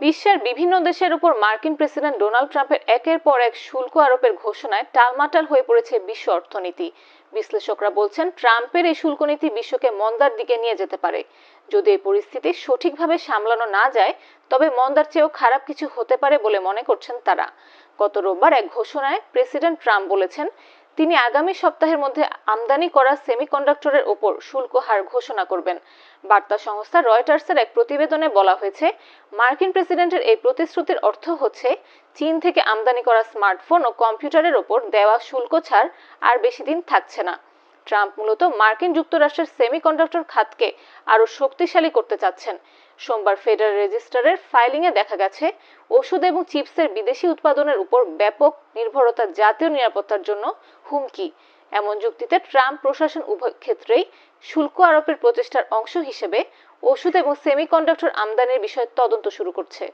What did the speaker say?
বিশ্বের বিভিন্ন দেশের উপর মার্কিন প্রেসিডেন্ট ডোনাল্ড ট্রাম্পের একের পর এক শুল্ক আরোপের ঘোষণায় টালমাটাল হয়ে পড়েছে বিশ্ব অর্থনীতি। বিশ্লেষকরা বলছেন, ট্রাম্পের এই শুল্ক নীতি বিশ্বকে মন্দার দিকে নিয়ে যেতে পারে। যদি এই পরিস্থিতি সঠিকভাবে সামলানো না যায়, তবে মন্দার চেয়েও খারাপ কিছু হতে পারে বলে মনে করছেন তারা। গত রোববার এক ঘোষণায় প্রেসিডেন্ট ট্রাম্প বলেছেন তিনি আগামী সপ্তাহের মধ্যে আমদানি করা সেমিকন্ডাক্টরের ওপর শুল্ক হার ঘোষণা করবেন। বার্তা সংস্থা রয়টার্সের এক প্রতিবেদনে বলা হয়েছে, মার্কিন প্রেসিডেন্টের এই প্রতিশ্রুতির অর্থ হচ্ছে, চীন থেকে আমদানি করা স্মার্টফোন ও কম্পিউটারের ওপর দেওয়া শুল্ক ছাড় আর বেশি দিন থাকছে না। ট্রাম্প মূলত মার্কিন যুক্তরাষ্ট্রের সেমিকন্ডাক্টর খাতকে আরও শক্তিশালী করতে চাচ্ছেন। সোমবার ফেডারেল রেজিস্টারের ফাইলিংয়ে দেখা গেছে, ওষুধ এবং চিপসের বিদেশি উৎপাদনের উপর ব্যাপক নির্ভরতা জাতীয় নিরাপত্তার জন্য হুমকি। এমন যুক্তিতে ট্রাম্প প্রশাসন উভয় ক্ষেত্রেই শুল্ক আরোপের প্রচেষ্টার অংশ হিসেবে ওষুধ এবং সেমিকন্ডাক্টর আমদানির বিষয়ে তদন্ত শুরু করছে।